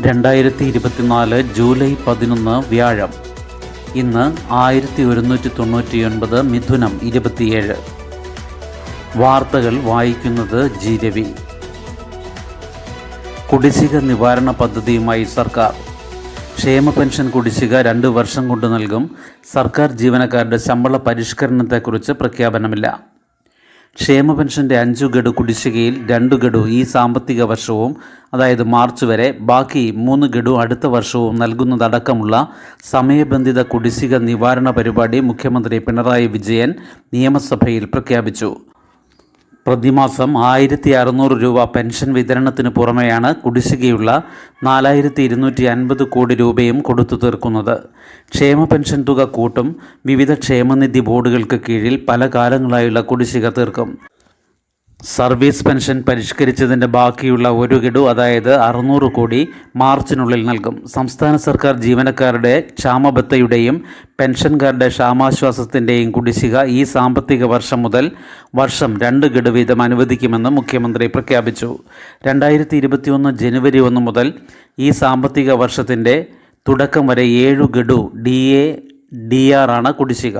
രണ്ടായിരത്തി ഇരുപത്തിനാല് ജൂലൈ പതിനൊന്ന് വ്യാഴം. ഇന്ന് ആയിരത്തി ഒരുന്നൂറ്റി തൊണ്ണൂറ്റിയൊൻപത് മിഥുനം ഇരുപത്തിയേഴ്. വാർത്തകൾ വായിക്കുന്നത് ജി രവി. കുടിശ്ശിക നിവാരണ പദ്ധതിയുമായി സർക്കാർ. ക്ഷേമ പെൻഷൻ കുടിശ്ശിക രണ്ട് വർഷം കൊണ്ട് നൽകും. സർക്കാർ ജീവനക്കാരുടെ ശമ്പള പരിഷ്കരണത്തെക്കുറിച്ച് പ്രഖ്യാപനമില്ല. ക്ഷേമ പെൻഷന്റെ അഞ്ചു ഗഡു കുടിശ്ശികയിൽ രണ്ട് ഗഡു ഈ സാമ്പത്തിക വർഷവും അതായത് മാർച്ച് വരെ ബാക്കി മൂന്ന് ഗഡു അടുത്ത വർഷവും നൽകുന്നതടക്കമുള്ള സമയബന്ധിത കുടിശ്ശിക നിവാരണ പരിപാടി മുഖ്യമന്ത്രി പിണറായി വിജയൻ നിയമസഭയിൽ പ്രഖ്യാപിച്ചു. പ്രതിമാസം ആയിരത്തി അറുന്നൂറ് രൂപ പെൻഷൻ വിതരണത്തിന് പുറമെയാണ് കുടിശ്ശികയുള്ള നാലായിരത്തി ഇരുന്നൂറ്റി അൻപത് കോടി രൂപയും കൊടുത്തു തീർക്കുന്നത്. ക്ഷേമ പെൻഷൻ തുക കൂട്ടും വിവിധ ക്ഷേമനിധി ബോർഡുകൾക്ക് കീഴിൽ പല കാലങ്ങളായുള്ള കുടിശ്ശിക തീർക്കും. സർവീസ് പെൻഷൻ പരിഷ്കരിച്ചതിന്റെ ബാക്കിയുള്ള ഒരു ഗഡു അതായത് അറുന്നൂറ് കോടി മാർച്ചിനുള്ളിൽ നൽകും. സംസ്ഥാന സർക്കാർ ജീവനക്കാരുടെ ക്ഷാമബത്തയുടെയും പെൻഷൻകാരുടെ ക്ഷാമാശ്വാസത്തിന്റെയും കുടിശ്ശിക ഈ സാമ്പത്തിക വർഷം മുതൽ വർഷം രണ്ട് ഗഡു വീതം അനുവദിക്കുമെന്ന് മുഖ്യമന്ത്രി പ്രഖ്യാപിച്ചു. രണ്ടായിരത്തി ഇരുപത്തിയൊന്ന് ജനുവരി ഒന്ന് മുതൽ ഈ സാമ്പത്തിക വർഷത്തിന്റെ തുടക്കം വരെ ഏഴു ഗഡു ഡി എ ഡി ആർ ആണ് കുടിശ്ശിക.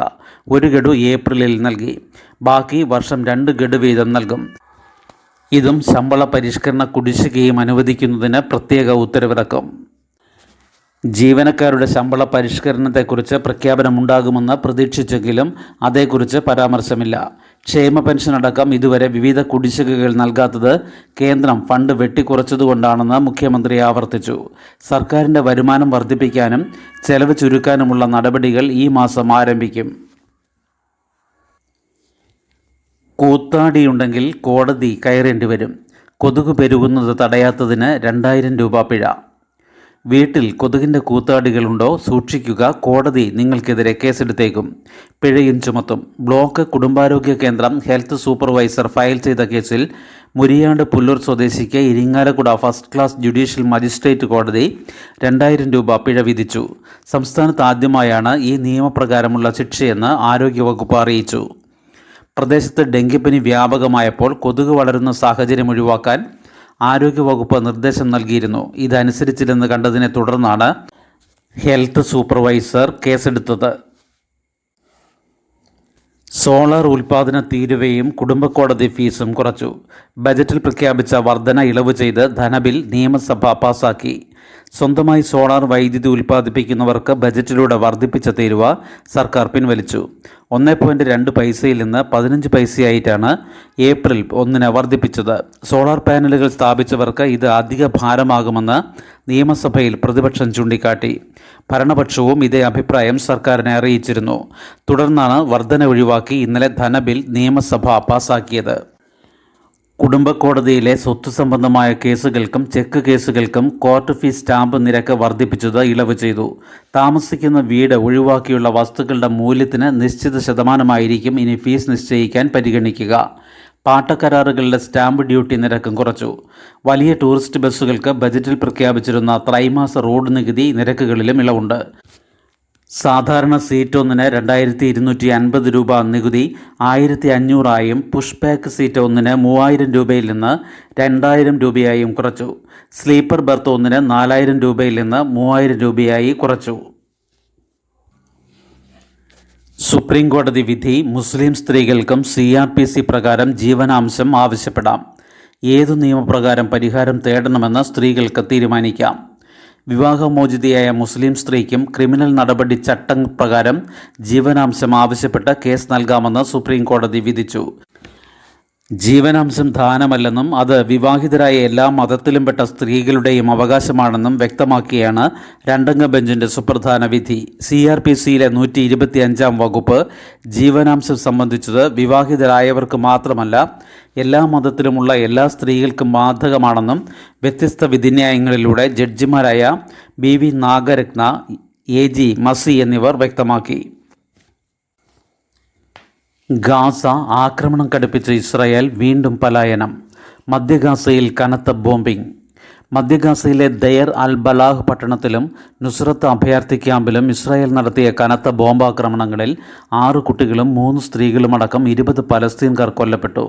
ഒരു ഗഡു ഏപ്രിലിൽ നൽകി. ബാക്കി വർഷം രണ്ട് ഗഡു വീതം നൽകും. ഇതും ശമ്പള പരിഷ്കരണ കുടിശ്ശികയും അനുവദിക്കുന്നതിന് പ്രത്യേക ഉത്തരവിറക്കും. ജീവനക്കാരുടെ ശമ്പള പരിഷ്കരണത്തെക്കുറിച്ച് പ്രഖ്യാപനമുണ്ടാകുമെന്ന് പ്രതീക്ഷിച്ചെങ്കിലും അതേക്കുറിച്ച് പരാമർശമില്ല. ക്ഷേമ പെൻഷൻ അടക്കം ഇതുവരെ വിവിധ കുടിശ്ശികകൾ നൽകാത്തത് കേന്ദ്രം ഫണ്ട് വെട്ടിക്കുറച്ചതുകൊണ്ടാണെന്ന് മുഖ്യമന്ത്രി ആവർത്തിച്ചു. സർക്കാരിന്റെ വരുമാനം വർദ്ധിപ്പിക്കാനും ചെലവ് ചുരുക്കാനുമുള്ള നടപടികൾ ഈ മാസം ആരംഭിക്കും. കൂത്താടിയുണ്ടെങ്കിൽ കോടതി കയറേണ്ടി വരും കൊതുക് പെരുകുന്നത് തടയാത്തതിന് രണ്ടായിരം രൂപ പിഴ. വീട്ടിൽ കൊതുകിന്റെ കൂത്താടികളുണ്ടോ സൂക്ഷിക്കുക കോടതി നിങ്ങൾക്കെതിരെ കേസെടുത്തേക്കും. പിഴയും ചുമത്തും. ബ്ലോക്ക് കുടുംബാരോഗ്യ കേന്ദ്രം ഹെൽത്ത് സൂപ്പർവൈസർ ഫയൽ ചെയ്ത കേസിൽ Muriyad Pullur സ്വദേശിക്ക് Irinjalakuda first class judicial magistrate കോടതി രണ്ടായിരം രൂപ പിഴ വിധിച്ചു. സംസ്ഥാനത്ത് ആദ്യമായാണ് ഈ നിയമപ്രകാരമുള്ള ശിക്ഷയെന്ന് ആരോഗ്യവകുപ്പ് അറിയിച്ചു. പ്രദേശത്ത് ഡെങ്കിപ്പനി വ്യാപകമായപ്പോൾ കൊതുക് വളരുന്ന സാഹചര്യം ഒഴിവാക്കാൻ ആരോഗ്യവകുപ്പ് നിർദ്ദേശം നൽകിയിരുന്നു. ഇതനുസരിച്ചില്ലെന്ന് കണ്ടതിനെ തുടർന്നാണ് ഹെൽത്ത് സൂപ്പർവൈസർ കേസെടുത്തത്. സോളാർ ഉൽപാദന തീരുവയും കുടുംബക്കോടതി ഫീസും കുറച്ചു. ബജറ്റിൽ പ്രഖ്യാപിച്ച വർധന ഇളവ് ചെയ്ത് ധനബിൽ നിയമസഭ പാസാക്കി. സ്വന്തമായി സോളാർ വൈദ്യുതി ഉൽപ്പാദിപ്പിക്കുന്നവർക്ക് ബജറ്റിലൂടെ വർദ്ധിപ്പിച്ച തീരുവ സർക്കാർ പിൻവലിച്ചു. ഒന്ന് പോയിന്റ് രണ്ട് പൈസയിൽ നിന്ന് പതിനഞ്ച് പൈസയായിട്ടാണ് ഏപ്രിൽ ഒന്നിന് വർദ്ധിപ്പിച്ചത്. സോളാർ പാനലുകൾ സ്ഥാപിച്ചവർക്ക് ഇത് അധിക ഭാരമാകുമെന്ന് നിയമസഭയിൽ പ്രതിപക്ഷം ചൂണ്ടിക്കാട്ടി. ഭരണപക്ഷവും ഇതേ അഭിപ്രായം സർക്കാരിനെ അറിയിച്ചിരുന്നു. തുടർന്നാണ് വർധന ഒഴിവാക്കി ഇന്നലെ ധനബിൽ നിയമസഭ പാസാക്കിയത്. കുടുംബക്കോടതിയിലെ സ്വത്ത് സംബന്ധമായ കേസുകൾക്കും ചെക്ക് കേസുകൾക്കും കോർട്ട് ഫീസ് സ്റ്റാമ്പ് നിരക്ക് വർദ്ധിപ്പിച്ചത് ഇളവ് ചെയ്തു. താമസിക്കുന്ന വീട് ഒഴിവാക്കിയുള്ള വസ്തുക്കളുടെ മൂല്യത്തിന് നിശ്ചിത ശതമാനമായിരിക്കും ഇനി ഫീസ് നിശ്ചയിക്കാൻ പരിഗണിക്കുക. പാട്ടക്കരാറുകളുടെ സ്റ്റാമ്പ് ഡ്യൂട്ടി നിരക്കും കുറച്ചു. വലിയ ടൂറിസ്റ്റ് ബസ്സുകൾക്ക് ബജറ്റിൽ പ്രഖ്യാപിച്ചിരുന്ന ത്രൈമാസ റോഡ് നികുതി നിരക്കുകളിലും ഇളവുണ്ട്. സാധാരണ സീറ്റ് ഒന്നിന് രണ്ടായിരത്തി ഇരുന്നൂറ്റി അൻപത് രൂപ നികുതി ആയിരത്തി അഞ്ഞൂറായും പുഷ് ബാക്ക് സീറ്റ് ഒന്നിന് മൂവായിരം രൂപയിൽ നിന്ന് രണ്ടായിരം രൂപയായും കുറച്ചു. സ്ലീപ്പർ ബർത്ത് ഒന്നിന് നാലായിരം രൂപയിൽ നിന്ന് മൂവായിരം രൂപയായി കുറച്ചു. സുപ്രീം കോടതി വിധി മുസ്ലിം സ്ത്രീകൾക്കും സി ആർ പി സി പ്രകാരം ജീവനാംശം ആവശ്യപ്പെടാം. ഏതു നിയമപ്രകാരം പരിഹാരം തേടണമെന്ന് സ്ത്രീകൾക്ക് തീരുമാനിക്കാം. വിവാഹമോചിതയായ മുസ്ലിം സ്ത്രീക്കും ക്രിമിനൽ നടപടി ചട്ടം പ്രകാരം ജീവനാംശം ആവശ്യപ്പെട്ട് കേസ് നൽകാമെന്ന് സുപ്രീം കോടതി വിധിച്ചു. ജീവനാംശം ദാനമല്ലെന്നും അത് വിവാഹിതരായ എല്ലാ മതത്തിലും പെട്ട സ്ത്രീകളുടെയും അവകാശമാണെന്നും വ്യക്തമാക്കിയാണ് രണ്ടംഗ ബെഞ്ചിന്റെ സുപ്രധാന വിധി. സി ആർ പി സിയിലെ നൂറ്റി ഇരുപത്തിയഞ്ചാം വകുപ്പ് ജീവനാംശം സംബന്ധിച്ചത് വിവാഹിതരായവർക്ക് മാത്രമല്ല എല്ലാ മതത്തിലുമുള്ള എല്ലാ സ്ത്രീകൾക്കും ബാധകമാണെന്നും വ്യത്യസ്ത വിധിന്യായങ്ങളിലൂടെ ജഡ്ജിമാരായ B V Nagarathna A G Masih എന്നിവർ വ്യക്തമാക്കി. ഗാസ ആക്രമണം കടുപ്പിച്ച ഇസ്രായേൽ വീണ്ടും പലായനം. മധ്യഗാസയിൽ കനത്ത ബോംബിംഗ്. മധ്യഗാസയിലെ ദയർ അൽ ബലാഹ് പട്ടണത്തിലും നുസ്രത്ത് അഭയാർത്ഥി ക്യാമ്പിലും ഇസ്രായേൽ നടത്തിയ കനത്ത ബോംബാക്രമണങ്ങളിൽ ആറ് കുട്ടികളും മൂന്ന് സ്ത്രീകളുമടക്കം ഇരുപത് പലസ്തീൻകാർ കൊല്ലപ്പെട്ടു.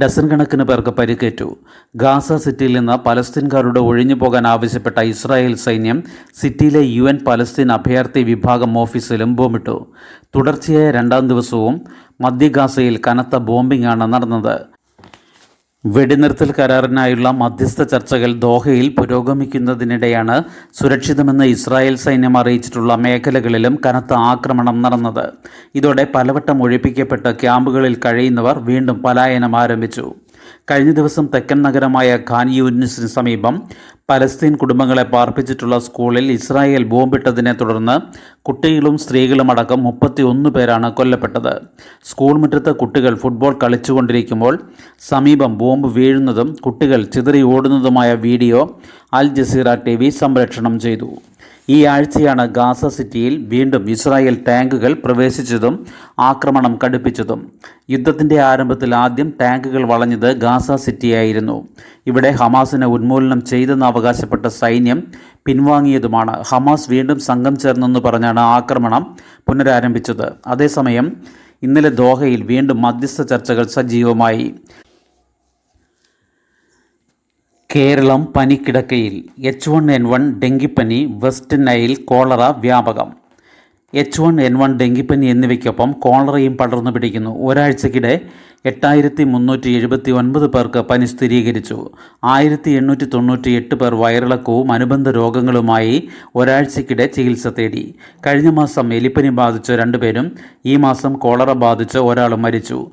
ഡസൻ കണക്കിന് പേർക്ക് പരിക്കേറ്റു. ഗാസ സിറ്റിയിൽ നിന്ന് പലസ്തീൻകാരുടെ ഒഴിഞ്ഞു പോകാൻ ആവശ്യപ്പെട്ട ഇസ്രായേൽ സൈന്യം സിറ്റിയിലെ യു എൻ പലസ്തീൻ അഭയാർത്ഥി വിഭാഗം ഓഫീസിലും ബോംബിട്ടു. തുടർച്ചയായ രണ്ടാം ദിവസവും മധ്യഗാസയിൽ കനത്ത ബോംബിംഗാണ് നടന്നത്. വെടിനിർത്തൽ കരാറിനായുള്ള മധ്യസ്ഥ ചർച്ചകൾ ദോഹയിൽ പുരോഗമിക്കുന്നതിനിടെയാണ് സുരക്ഷിതമെന്ന് ഇസ്രായേൽ സൈന്യം അറിയിച്ചിട്ടുള്ള മേഖലകളിലും കനത്ത ആക്രമണം നടന്നത്. ഇതോടെ പലവട്ടം ഒഴിപ്പിക്കപ്പെട്ട ക്യാമ്പുകളിൽ കഴിയുന്നവർ വീണ്ടും പലായനം ആരംഭിച്ചു. കഴിഞ്ഞ ദിവസം തെക്കൻ നഗരമായ ഖാൻ യൂനിസിന് സമീപം പലസ്തീൻ കുടുംബങ്ങളെ പാർപ്പിച്ചിട്ടുള്ള സ്കൂളിൽ ഇസ്രായേൽ ബോംബിട്ടതിനെ തുടർന്ന് കുട്ടികളും സ്ത്രീകളും അടക്കം മുപ്പത്തി പേരാണ് കൊല്ലപ്പെട്ടത്. സ്കൂൾ മുറ്റത്ത് കുട്ടികൾ ഫുട്ബോൾ കളിച്ചുകൊണ്ടിരിക്കുമ്പോൾ സമീപം ബോംബ് വീഴുന്നതും കുട്ടികൾ ചിതറി ഓടുന്നതുമായ വീഡിയോ അൽ ജസീറ ടി സംപ്രേഷണം ചെയ്തു. ഈ ആഴ്ചയാണ് ഗാസ സിറ്റിയിൽ വീണ്ടും ഇസ്രായേൽ ടാങ്കുകൾ പ്രവേശിച്ചതും ആക്രമണം കടുപ്പിച്ചതും. യുദ്ധത്തിന്റെ ആരംഭത്തിൽ ആദ്യം ടാങ്കുകൾ വളഞ്ഞത് ഗാസ സിറ്റിയായിരുന്നു. ഇവിടെ ഹമാസിനെ ഉന്മൂലനം ചെയ്തെന്ന് അവകാശപ്പെട്ട സൈന്യം പിൻവാങ്ങിയതുമാണ്. ഹമാസ് വീണ്ടും സംഘം ചേർന്നെന്ന് പറഞ്ഞാണ് ആക്രമണം പുനരാരംഭിച്ചത്. അതേസമയം ഇന്നലെ ദോഹയിൽ വീണ്ടും മധ്യസ്ഥ ചർച്ചകൾ സജീവമായി. കേരളം പനിക്കിടക്കയിൽ എച്ച് വൺ എൻ വൺ ഡെങ്കിപ്പനി വെസ്റ്റ് നൈൽ കോളറ വ്യാപകം. എച്ച് വൺ എൻ വൺ ഡെങ്കിപ്പനി എന്നിവയ്ക്കൊപ്പം കോളറയും പടർന്നു പിടിക്കുന്നു. ഒരാഴ്ചക്കിടെ എട്ടായിരത്തി മുന്നൂറ്റി എഴുപത്തി ഒൻപത് പേർക്ക് പനി സ്ഥിരീകരിച്ചു. ആയിരത്തി എണ്ണൂറ്റി തൊണ്ണൂറ്റി എട്ട് പേർ വയറിളക്കവും അനുബന്ധ രോഗങ്ങളുമായി ഒരാഴ്ചക്കിടെ ചികിത്സ തേടി. കഴിഞ്ഞ മാസം എലിപ്പനി ബാധിച്ച രണ്ടുപേരും ഈ മാസം കോളറ ബാധിച്ച് ഒരാളും മരിച്ചു.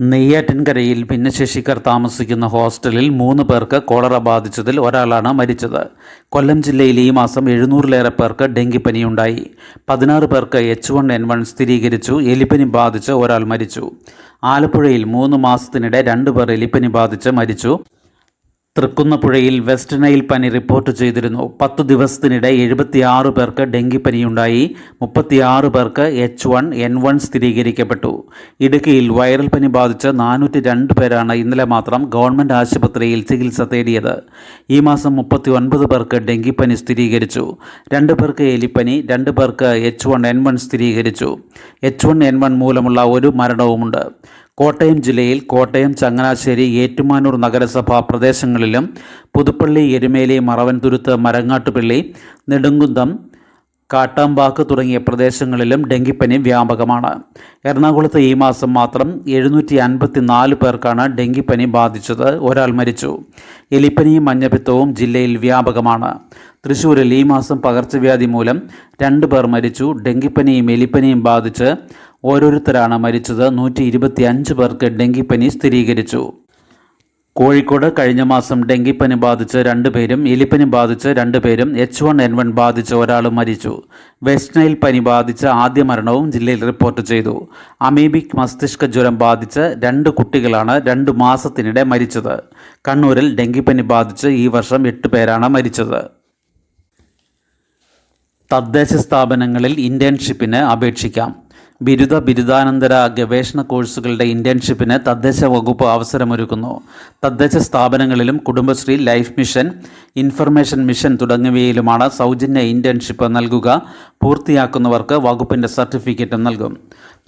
നെയ്യാറ്റിൻകരയിൽ ഭിന്നശേഷിക്കാർ താമസിക്കുന്ന ഹോസ്റ്റലിൽ മൂന്ന് പേർക്ക് കോളറ ബാധിച്ചതിൽ ഒരാളാണ് മരിച്ചത്. കൊല്ലം ജില്ലയിൽ ഈ മാസം എഴുന്നൂറിലേറെ പേർക്ക് ഡെങ്കിപ്പനിയുണ്ടായി. പതിനാറ് പേർക്ക് എച്ച് വൺ എൻ വൺ സ്ഥിരീകരിച്ചു. എലിപ്പനി ബാധിച്ച് ഒരാൾ മരിച്ചു. ആലപ്പുഴയിൽ മൂന്ന് മാസത്തിനിടെ രണ്ട് പേർ എലിപ്പനി ബാധിച്ച് മരിച്ചു. തൃക്കുന്നപ്പുഴയിൽ വെസ്റ്റ് നൈൽ പനി റിപ്പോർട്ട് ചെയ്തിരുന്നു. പത്തു ദിവസത്തിനിടെ എഴുപത്തിയാറ് പേർക്ക് ഡെങ്കിപ്പനിയുണ്ടായി. മുപ്പത്തിയാറ് പേർക്ക് എച്ച് വൺ എൻ വൺ സ്ഥിരീകരിക്കപ്പെട്ടു. ഇടുക്കിയിൽ വൈറൽ പനി ബാധിച്ച് നാനൂറ്റി രണ്ട് പേരാണ് ഇന്നലെ മാത്രം ഗവൺമെന്റ് ആശുപത്രിയിൽ ചികിത്സ തേടിയത്. ഈ മാസം മുപ്പത്തി ഒൻപത് പേർക്ക് ഡെങ്കിപ്പനി സ്ഥിരീകരിച്ചു. രണ്ട് പേർക്ക് എലിപ്പനി രണ്ട് പേർക്ക് എച്ച് വൺ എൻ വൺ സ്ഥിരീകരിച്ചു. എച്ച് വൺ എൻ വൺ മൂലമുള്ള ഒരു മരണവുമുണ്ട്. കോട്ടയം ജില്ലയിൽ കോട്ടയം ചങ്ങനാശ്ശേരി ഏറ്റുമാനൂർ നഗരസഭാ പ്രദേശങ്ങളിലും പുതുപ്പള്ളി എരുമേലി മറവൻതുരുത്ത് മരങ്ങാട്ടുപള്ളി നെടുങ്കുന്തം കാട്ടാമ്പാക്ക് തുടങ്ങിയ പ്രദേശങ്ങളിലും ഡെങ്കിപ്പനി വ്യാപകമാണ്. എറണാകുളത്ത് ഈ മാസം മാത്രം എഴുന്നൂറ്റി അൻപത്തി നാല് പേർക്കാണ് ഡെങ്കിപ്പനി ബാധിച്ചത്. ഒരാൾ മരിച്ചു. എലിപ്പനിയും മഞ്ഞപ്പിത്തവും ജില്ലയിൽ വ്യാപകമാണ്. തൃശ്ശൂരിൽ ഈ മാസം പകർച്ചവ്യാധി മൂലം രണ്ട് പേർ മരിച്ചു. ഡെങ്കിപ്പനിയും എലിപ്പനിയും ബാധിച്ച് ഓരോരുത്തരാണ് മരിച്ചത്. നൂറ്റി ഇരുപത്തി അഞ്ച് പേർക്ക് ഡെങ്കിപ്പനി സ്ഥിരീകരിച്ചു. കോഴിക്കോട് കഴിഞ്ഞ മാസം ഡെങ്കിപ്പനി ബാധിച്ച് രണ്ടുപേരും എലിപ്പനി ബാധിച്ച് രണ്ടുപേരും എച്ച് വൺ എൻ വൺ ബാധിച്ച് ഒരാളും മരിച്ചു. വെസ്റ്റ് നൈൽ പനി ബാധിച്ച ആദ്യ മരണവും ജില്ലയിൽ റിപ്പോർട്ട് ചെയ്തു. അമീബിക് മസ്തിഷ്ക ജ്വരം ബാധിച്ച് രണ്ട് കുട്ടികളാണ് രണ്ട് മാസത്തിനിടെ മരിച്ചത്. കണ്ണൂരിൽ ഡെങ്കിപ്പനി ബാധിച്ച് ഈ വർഷം എട്ട് പേരാണ് മരിച്ചത്. തദ്ദേശ സ്ഥാപനങ്ങളിൽ ഇന്റേൺഷിപ്പിന് അപേക്ഷിക്കാം. ബിരുദ ബിരുദാനന്തര ഗവേഷണ കോഴ്സുകളുടെ ഇന്റേൺഷിപ്പിന് തദ്ദേശ വകുപ്പ് അവസരമൊരുക്കുന്നു. തദ്ദേശ സ്ഥാപനങ്ങളിലും Kudumbashree Life Mission Information Mission തുടങ്ങിയവയിലുമാണ് സൗജന്യ ഇന്റേൺഷിപ്പ് നൽകുക. പൂർത്തിയാക്കുന്നവർക്ക് വകുപ്പിന്റെ സർട്ടിഫിക്കറ്റ് നൽകും.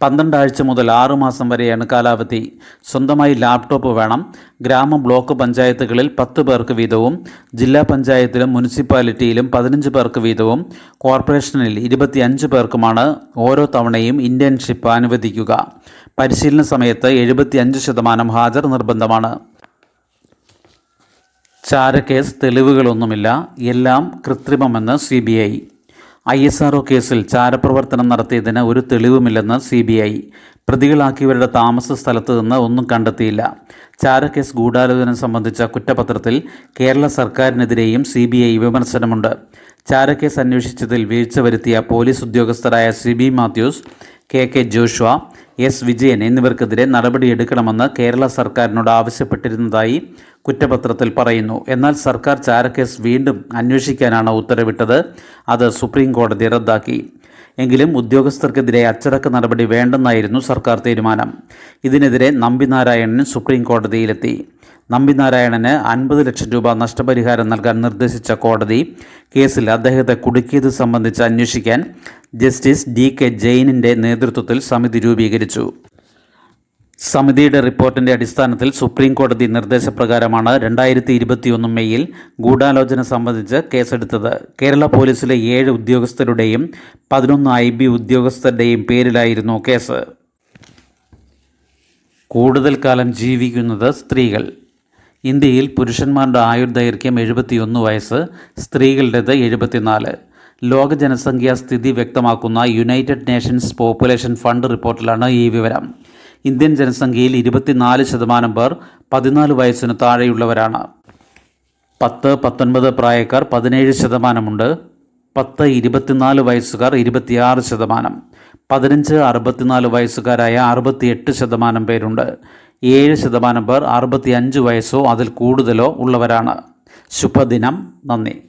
പന്ത്രണ്ടാഴ്ച മുതൽ ആറുമാസം വരെയാണ് കാലാവധി. സ്വന്തമായി ലാപ്ടോപ്പ് വേണം. ഗ്രാമ ബ്ലോക്ക് പഞ്ചായത്തുകളിൽ പത്ത് പേർക്ക് വീതവും ജില്ലാ പഞ്ചായത്തിലും മുനിസിപ്പാലിറ്റിയിലും പതിനഞ്ച് പേർക്ക് വീതവും കോർപ്പറേഷനിൽ ഇരുപത്തിയഞ്ച് പേർക്കുമാണ് ഓരോ തവണയും ഇന്റേൺഷിപ്പ് അനുവദിക്കുക. പരിശീലന സമയത്ത് എഴുപത്തിയഞ്ച് ശതമാനം ഹാജർ നിർബന്ധമാണ്. ചാരക്കേസ് തെളിവുകളൊന്നുമില്ല. എല്ലാം കൃത്രിമമെന്ന് സി ഐ എസ് ആർ കേസിൽ ചാരപ്രവർത്തനം നടത്തിയതിന് ഒരു തെളിവുമില്ലെന്ന് സി ബി ഐ. പ്രതികളാക്കിയവരുടെ താമസ സ്ഥലത്ത് നിന്ന് ഒന്നും കണ്ടെത്തിയില്ല. ചാരക്കേസ് ഗൂഢാലോചന സംബന്ധിച്ച കുറ്റപത്രത്തിൽ കേരള സർക്കാരിനെതിരെയും സി ബി ഐ വിമർശനമുണ്ട്. ചാരക്കേസ് അന്വേഷിച്ചതിൽ വീഴ്ച വരുത്തിയ police ഉദ്യോഗസ്ഥരായ C B Mathews K K Joshua S Vijayan എന്നിവർക്കെതിരെ നടപടിയെടുക്കണമെന്ന് കേരള സർക്കാരിനോട് ആവശ്യപ്പെട്ടിരുന്നതായി കുറ്റപത്രത്തിൽ പറയുന്നു. എന്നാൽ സർക്കാർ ചാരക്കേസ് വീണ്ടും അന്വേഷിക്കാനാണ് ഉത്തരവിട്ടത്. അത് സുപ്രീം കോടതി റദ്ദാക്കി. എങ്കിലും ഉദ്യോഗസ്ഥർക്കെതിരെ അച്ചടക്ക നടപടി വേണ്ടെന്നായിരുന്നു സർക്കാർ തീരുമാനം. ഇതിനെതിരെ നമ്പിനാരായണൻ സുപ്രീം കോടതിയിലെത്തി. നമ്പിനാരായണന് അൻപത് ലക്ഷം രൂപ നഷ്ടപരിഹാരം നൽകാൻ നിർദ്ദേശിച്ച കോടതി കേസിൽ അദ്ദേഹത്തെ കുടുക്കിയത് സംബന്ധിച്ച് അന്വേഷിക്കാൻ ജസ്റ്റിസ് ഡി കെ ജെയിനിന്റെ നേതൃത്വത്തിൽ സമിതി രൂപീകരിച്ചു. സമിതിയുടെ റിപ്പോർട്ടിന്റെ അടിസ്ഥാനത്തിൽ സുപ്രീം കോടതി നിർദ്ദേശപ്രകാരമാണ് രണ്ടായിരത്തി ഇരുപത്തിയൊന്ന് മെയ്യിൽ ഗൂഢാലോചന സംബന്ധിച്ച് കേസെടുത്തത്. കേരള പോലീസിലെ ഏഴ് ഉദ്യോഗസ്ഥരുടെയും പതിനൊന്ന് ഐ ബി ഉദ്യോഗസ്ഥരുടെയും പേരിലായിരുന്നു കേസ്. കൂടുതൽ കാലം ജീവിക്കുന്നത് സ്ത്രീകൾ. ഇന്ത്യയിൽ പുരുഷന്മാരുടെ ആയുർദൈർഘ്യം എഴുപത്തിയൊന്ന് വയസ്സ് സ്ത്രീകളുടേത് എഴുപത്തിനാല്. ലോക ജനസംഖ്യാ സ്ഥിതി വ്യക്തമാക്കുന്ന യുണൈറ്റഡ് നേഷൻസ് പോപ്പുലേഷൻ ഫണ്ട് റിപ്പോർട്ടിലാണ് ഈ വിവരം. ഇന്ത്യൻ ജനസംഖ്യയിൽ ഇരുപത്തിനാല് ശതമാനം പേർ പതിനാല് വയസ്സിന് താഴെയുള്ളവരാണ്. പത്ത് പത്തൊൻപത് പ്രായക്കാർ പതിനേഴ് ശതമാനമുണ്ട്. പത്ത് ഇരുപത്തിനാല് വയസ്സുകാർ ഇരുപത്തിയാറ് ശതമാനം. പതിനഞ്ച് അറുപത്തിനാല് വയസ്സുകാരായ അറുപത്തിയെട്ട് ശതമാനം പേരുണ്ട്. ഏഴ് ശതമാനം പേർ അറുപത്തിയഞ്ച് വയസ്സോ അതിൽ കൂടുതലോ ഉള്ളവരാണ്. ശുഭദിനം. നന്ദി.